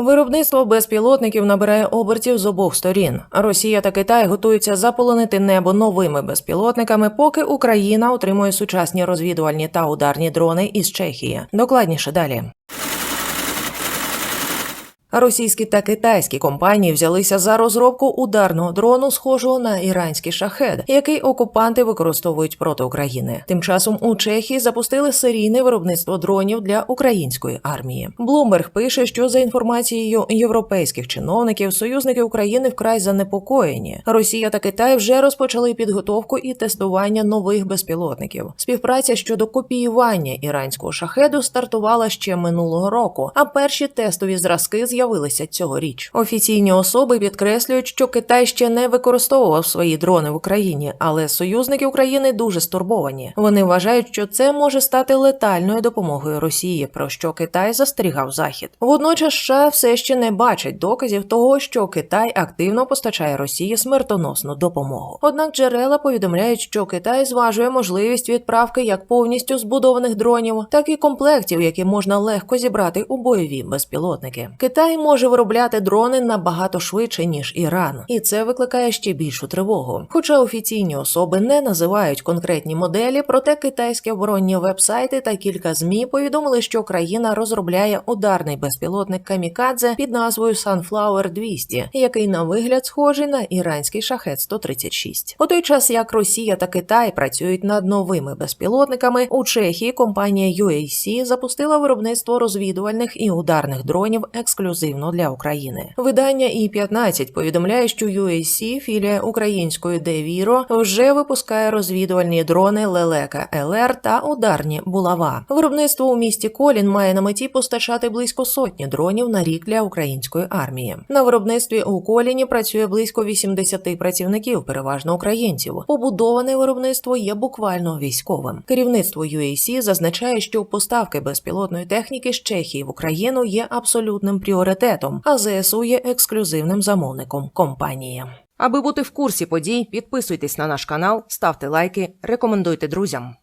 Виробництво безпілотників набирає обертів з обох сторін. Росія та Китай готуються заполонити небо новими безпілотниками, поки Україна отримує сучасні розвідувальні та ударні дрони із Чехії. Докладніше далі. Російські та китайські компанії взялися за розробку ударного дрону, схожого на іранський шахед, який окупанти використовують проти України. Тим часом у Чехії запустили серійне виробництво дронів для української армії. Блумберг пише, що за інформацією європейських чиновників, союзники України вкрай занепокоєні. Росія та Китай вже розпочали підготовку і тестування нових безпілотників. Співпраця щодо копіювання іранського шахеду стартувала ще минулого року, а перші тестові зразки з'явилися цьогоріч. Офіційні особи підкреслюють, що Китай ще не використовував свої дрони в Україні, але союзники України дуже стурбовані. Вони вважають, що це може стати летальною допомогою Росії, про що Китай застерігав Захід. Водночас США все ще не бачать доказів того, що Китай активно постачає Росії смертоносну допомогу. Однак джерела повідомляють, що Китай зважує можливість відправки як повністю збудованих дронів, так і комплектів, які можна легко зібрати у бойові безпілотники. Китай може виробляти дрони набагато швидше ніж Іран, і це викликає ще більшу тривогу. Хоча офіційні особи не називають конкретні моделі, проте китайські оборонні вебсайти та кілька змі повідомили, що країна розробляє ударний безпілотник камікадзе під назвою Sunflower 200, який на вигляд схожий на іранський шахет 136. У той час як Росія та Китай працюють над новими безпілотниками, у Чехії компанія UAC запустила виробництво розвідувальних і ударних дронів ексклюзивно для України. Видання І-15 повідомляє, що UAC, філія української Девіро, вже випускає розвідувальні дрони Лелека ЛР та ударні булава. Виробництво у місті Колін має на меті постачати близько сотні дронів на рік для української армії. На виробництві у Коліні працює близько 80 працівників, переважно українців. Побудоване виробництво є буквально військовим. Керівництво UAC зазначає, що поставки безпілотної техніки з Чехії в Україну є абсолютним пріоритетом, а ЗСУ є ексклюзивним замовником компанії. Аби бути в курсі подій, підписуйтесь на наш канал, ставте лайки, рекомендуйте друзям.